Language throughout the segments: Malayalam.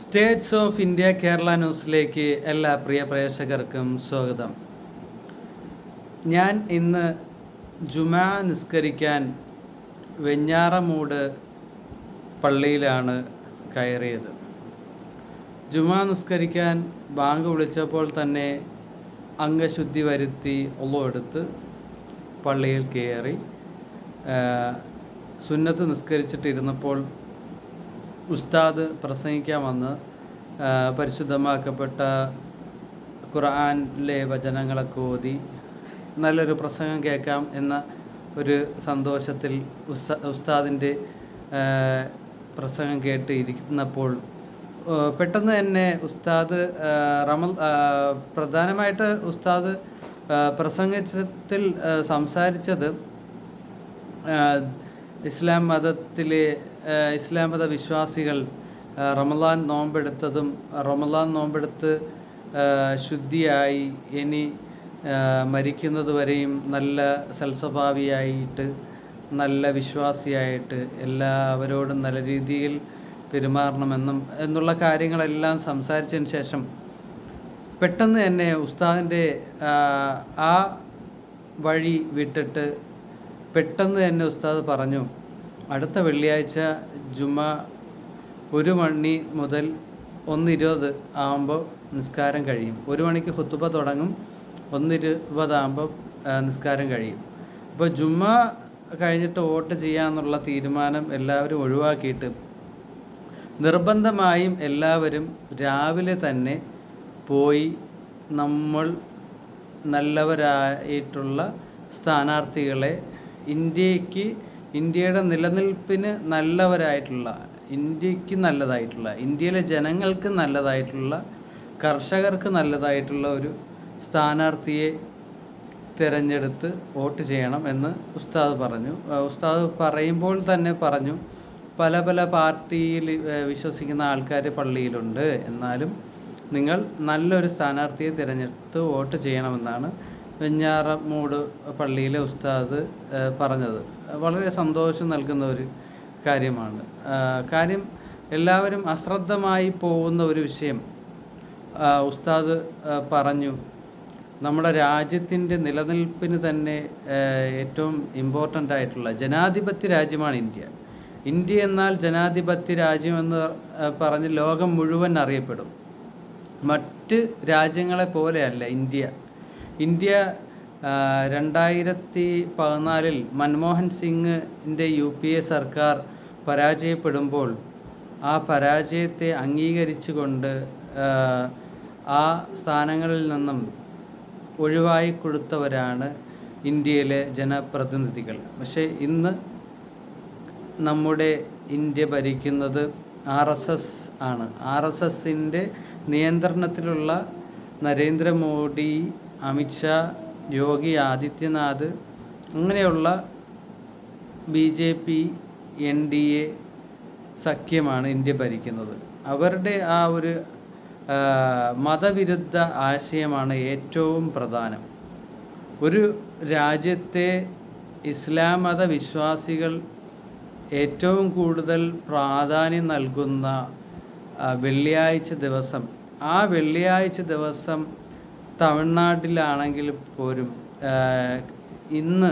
സ്റ്റേറ്റ്സ് ഓഫ് ഇന്ത്യ കേരള ന്യൂസിലേക്ക് എല്ലാ പ്രിയ പ്രേക്ഷകർക്കും സ്വാഗതം. ഞാൻ ഇന്ന് ജുമാ നിസ്കരിക്കാൻ വെഞ്ഞാറമൂട് പള്ളിയിലാണ് കയറിയത്. ജുമാ നിസ്കരിക്കാൻ ബാങ്ക് വിളിച്ചപ്പോൾ തന്നെ അംഗശുദ്ധി വരുത്തി ഒള്ളെടുത്ത് പള്ളിയിൽ കയറി സുന്നത്ത് നിസ്കരിച്ചിട്ടിരുന്നപ്പോൾ ഉസ്താദ് പ്രസംഗിക്കാൻ വന്ന് പരിശുദ്ധമാക്കപ്പെട്ട ഖുർആാനിലെ വചനങ്ങളൊക്കെ ഓതി നല്ലൊരു പ്രസംഗം കേൾക്കാം എന്ന ഒരു സന്തോഷത്തിൽ ഉസ്താ ഉസ്താദിന്റെ പ്രസംഗം കേട്ട് ഇരിക്കുന്നപ്പോൾ പെട്ടെന്ന് തന്നെ ഉസ്താദ് റമൽ പ്രധാനമായിട്ട് ഉസ്താദ് പ്രസംഗത്തിൽ സംസാരിച്ചത് ഇസ്ലാം മതത്തിലെ ഇസ്ലാം മത വിശ്വാസികൾ റമലാൻ നോമ്പെടുത്തതും റമലാൻ നോമ്പെടുത്ത് ശുദ്ധിയായി ഇനി മരിക്കുന്നതുവരെയും നല്ല സൽസ്വഭാവിയായിട്ട് നല്ല വിശ്വാസിയായിട്ട് എല്ലാവരോടും നല്ല രീതിയിൽ പെരുമാറണമെന്നും എന്നുള്ള കാര്യങ്ങളെല്ലാം സംസാരിച്ചതിന് ശേഷം പെട്ടെന്ന് തന്നെ ഉസ്താദിന്റെ ആ വഴി വിട്ടിട്ട് പെട്ടെന്ന് തന്നെ ഉസ്താദ് പറഞ്ഞു അടുത്ത വെള്ളിയാഴ്ച ജുമ ഒരു മണി മുതൽ ഒന്ന് ഇരുപത് ആകുമ്പോൾ നിസ്കാരം കഴിയും. ഒരു മണിക്ക് ഹുത്തുബ തുടങ്ങും ഒന്നിരുപതാകുമ്പോൾ നിസ്കാരം കഴിയും. അപ്പോൾ ജുമ കഴിഞ്ഞിട്ട് വോട്ട് ചെയ്യാമെന്നുള്ള തീരുമാനം എല്ലാവരും ഒഴിവാക്കിയിട്ട് നിർബന്ധമായും എല്ലാവരും രാവിലെ തന്നെ പോയി നമ്മൾ നല്ലവരായിട്ടുള്ള സ്ഥാനാർത്ഥികളെ ഇന്ത്യയ്ക്ക് ഇന്ത്യയുടെ നിലനിൽപ്പിന് നല്ലവരായിട്ടുള്ള ഇന്ത്യയ്ക്ക് നല്ലതായിട്ടുള്ള ഇന്ത്യയിലെ ജനങ്ങൾക്ക് നല്ലതായിട്ടുള്ള കർഷകർക്ക് നല്ലതായിട്ടുള്ള ഒരു സ്ഥാനാർത്ഥിയെ തിരഞ്ഞെടുത്ത് വോട്ട് ചെയ്യണം എന്ന് ഉസ്താദ് പറഞ്ഞു. ഉസ്താദ് പറയുമ്പോൾ തന്നെ പറഞ്ഞു പല പല പാർട്ടിയിൽ വിശ്വസിക്കുന്ന ആൾക്കാർ പള്ളിയിലുണ്ട്. എന്നാലും നിങ്ങൾ നല്ലൊരു സ്ഥാനാർത്ഥിയെ തിരഞ്ഞെടുത്ത് വോട്ട് ചെയ്യണമെന്നാണ് വെഞ്ഞാറമൂട് പള്ളിയിലെ ഉസ്താദ് പറഞ്ഞത്. വളരെ സന്തോഷം നൽകുന്ന ഒരു കാര്യമാണ്. കാര്യം എല്ലാവരും അശ്രദ്ധമായി പോകുന്ന ഒരു വിഷയം ഉസ്താദ് പറഞ്ഞു. നമ്മുടെ രാജ്യത്തിന്റെ നിലനിൽപ്പിന് തന്നെ ഏറ്റവും ഇമ്പോർട്ടന്റ് ആയിട്ടുള്ള ജനാധിപത്യ രാജ്യമാണ് ഇന്ത്യ. ഇന്ത്യ എന്നാൽ ജനാധിപത്യ രാജ്യമെന്ന് പറഞ്ഞ് ലോകം മുഴുവൻ അറിയപ്പെടും. മറ്റ് രാജ്യങ്ങളെ പോലെയല്ല ഇന്ത്യ. ഇന്ത്യ രണ്ടായിരത്തി പതിനാലിൽ മൻമോഹൻ സിംഗിന്റെ യു പി എ സർക്കാർ പരാജയപ്പെടുമ്പോൾ ആ പരാജയത്തെ അംഗീകരിച്ചുകൊണ്ട് ആ സ്ഥാനങ്ങളിൽ നിന്നും ഒഴിവായി കൊടുത്തവരാണ് ഇന്ത്യയിലെ ജനപ്രതിനിധികൾ. പക്ഷേ ഇന്ന് നമ്മുടെ ഇന്ത്യ ഭരിക്കുന്നത് ആർ എസ് എസ് ആണ്. ആർ എസ് എസിന്റെ നിയന്ത്രണത്തിലുള്ള നരേന്ദ്രമോദി അമിത്ഷാ യോഗി ആദിത്യനാഥ് അങ്ങനെയുള്ള B J P N D A സഖ്യമാണ് India ഭരിക്കുന്നത്. അവരുടെ ആ ഒരു മതവിരുദ്ധ ആശയമാണ് ഏറ്റവും പ്രധാനം. ഒരു രാജ്യത്തെ ഇസ്ലാം മത വിശ്വാസികൾ ഏറ്റവും കൂടുതൽ പ്രാധാന്യം നൽകുന്ന വെള്ളിയാഴ്ച ദിവസം. ആ വെള്ളിയാഴ്ച ദിവസം തമിഴ്നാട്ടിലാണെങ്കിൽ പോലും ഇന്ന്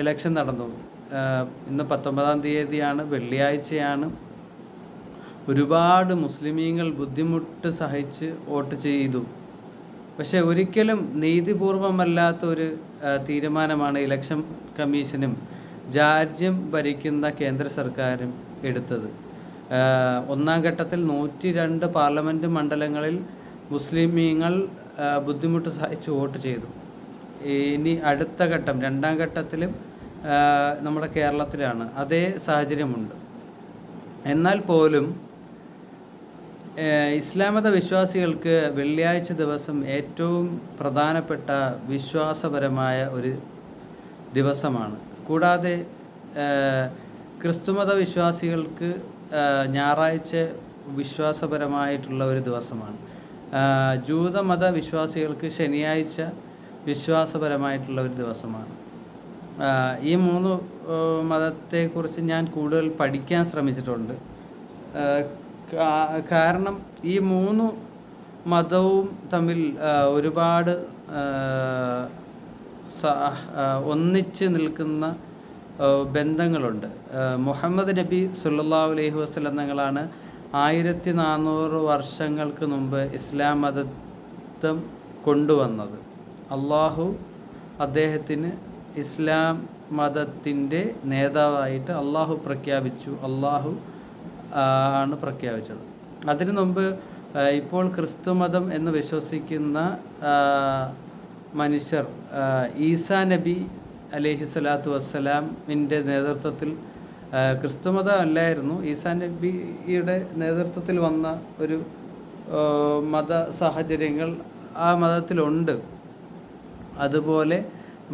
ഇലക്ഷൻ നടന്നു. ഇന്ന് പത്തൊമ്പതാം തീയതിയാണ് വെള്ളിയാഴ്ചയാണ്. ഒരുപാട് മുസ്ലിമീങ്ങൾ ബുദ്ധിമുട്ട് സഹിച്ച് വോട്ട് ചെയ്തു. പക്ഷേ ഒരിക്കലും നീതിപൂർവമല്ലാത്ത ഒരു തീരുമാനമാണ് ഇലക്ഷൻ കമ്മീഷനും രാജ്യം ഭരിക്കുന്ന കേന്ദ്ര സർക്കാരും എടുത്തത്. ഒന്നാം ഘട്ടത്തിൽ നൂറ്റി രണ്ട് പാർലമെന്റ് മണ്ഡലങ്ങളിൽ മുസ്ലിമീങ്ങൾ ബുദ്ധിമുട്ട് സഹിച്ച് വോട്ട് ചെയ്തു. ഇനി അടുത്ത ഘട്ടം രണ്ടാം ഘട്ടത്തിലും നമ്മുടെ കേരളത്തിലാണ്. അതേ സാഹചര്യമുണ്ട്. എന്നാൽ പോലും ഇസ്ലാമത ഇസ്ലാം മത വിശ്വാസികൾക്ക് വെള്ളിയാഴ്ച ദിവസം ഏറ്റവും പ്രധാനപ്പെട്ട വിശ്വാസപരമായ ഒരു ദിവസമാണ്. കൂടാതെ ക്രിസ്തുമത വിശ്വാസികൾക്ക് ഞായറാഴ്ച വിശ്വാസപരമായിട്ടുള്ള ഒരു ദിവസമാണ്. ജൂതമത വിശ്വാസികൾക്ക് ശനിയാഴ്ച വിശ്വാസപരമായിട്ടുള്ള ഒരു ദിവസമാണ്. ഈ മൂന്ന് മതത്തെക്കുറിച്ച് ഞാൻ കൂടുതൽ പഠിക്കാൻ ശ്രമിച്ചിട്ടുണ്ട്. കാരണം ഈ മൂന്ന് മതവും തമ്മിൽ ഒരുപാട് ഒന്നിച്ച് നിൽക്കുന്ന ബന്ധങ്ങളുണ്ട്. മുഹമ്മദ് നബി സുല്ലാ അലൈഹി വസ്ലം തങ്ങളാണ് ആയിരത്തി നാനൂറ് വർഷങ്ങൾക്ക് മുമ്പ് ഇസ്ലാം മതത്വം കൊണ്ടുവന്നത്. അള്ളാഹു അദ്ദേഹത്തിന് ഇസ്ലാം മതത്തിന്റെ നേതാവായിട്ട് അള്ളാഹു പ്രഖ്യാപിച്ചു. അള്ളാഹു ആണ് പ്രഖ്യാപിച്ചത്. അതിനു മുമ്പ് ഇപ്പോൾ ക്രിസ്തു മതം എന്ന് വിശ്വസിക്കുന്ന മനുഷ്യർ ഈസാ നബി അലഹി സ്വലാത്തു വസ്സലാമിന്റെ നേതൃത്വത്തിൽ ക്രിസ്തുമതം അല്ലായിരുന്നു ഈസാ നബിയുടെ നേതൃത്വത്തിൽ വന്ന ഒരു മത സാഹചര്യങ്ങൾ ആ മതത്തിലുണ്ട്. അതുപോലെ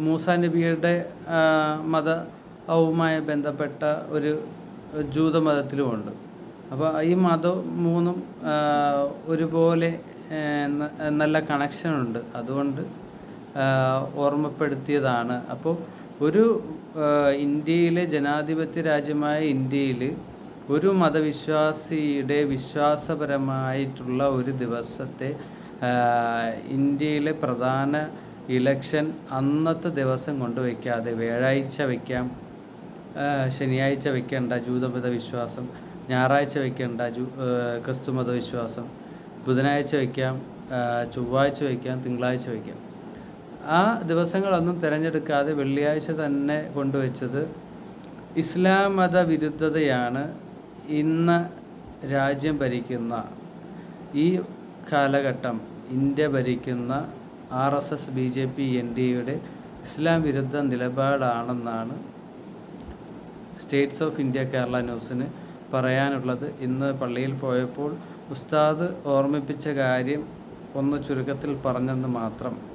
മൂസ നബിയുടെ മതവുമായി ബന്ധപ്പെട്ട ഒരു ജൂതമതത്തിലുമുണ്ട് അപ്പോൾ ഈ മതം മൂന്നും ഒരുപോലെ നല്ല കണക്ഷനുണ്ട് അതുകൊണ്ട് ഓർമ്മപ്പെടുത്തിയതാണ്. അപ്പോൾ ഒരു ഇന്ത്യയിലെ ജനാധിപത്യ രാജ്യമായ ഇന്ത്യയിൽ ഒരു മതവിശ്വാസിയുടെ വിശ്വാസപരമായിട്ടുള്ള ഒരു ദിവസത്തെ ഇന്ത്യയിലെ പ്രധാന ഇലക്ഷൻ അന്നത്തെ ദിവസം കൊണ്ടുവയ്ക്കാതെ വ്യാഴാഴ്ച വയ്ക്കാം. ശനിയാഴ്ച വയ്ക്കേണ്ട ജൂതമത വിശ്വാസം ഞായറാഴ്ച വയ്ക്കേണ്ട ജൂ ക്രിസ്തുമത വിശ്വാസം ബുധനാഴ്ച വയ്ക്കാം ചൊവ്വാഴ്ച വയ്ക്കാം തിങ്കളാഴ്ച വയ്ക്കാം. ആ ദിവസങ്ങളൊന്നും തിരഞ്ഞെടുക്കാതെ വെള്ളിയാഴ്ച തന്നെ കൊണ്ടുവച്ചത് ഇസ്ലാം മത വിരുദ്ധതയാണ് ഇന്ന് രാജ്യം ഭരിക്കുന്ന ഈ കാലഘട്ടം. ഇന്ത്യ ഭരിക്കുന്ന R S S B J P N D എയുടെ ഇസ്ലാം വിരുദ്ധ നിലപാടാണെന്നാണ് സ്റ്റേറ്റ്സ് ഓഫ് ഇന്ത്യ കേരള ന്യൂസിന് പറയാനുള്ളത്. ഇന്ന് പള്ളിയിൽ പോയപ്പോൾ ഉസ്താദ് ഓർമ്മിപ്പിച്ച കാര്യം ഒന്ന് ചുരുക്കത്തിൽ പറഞ്ഞെന്ന് മാത്രം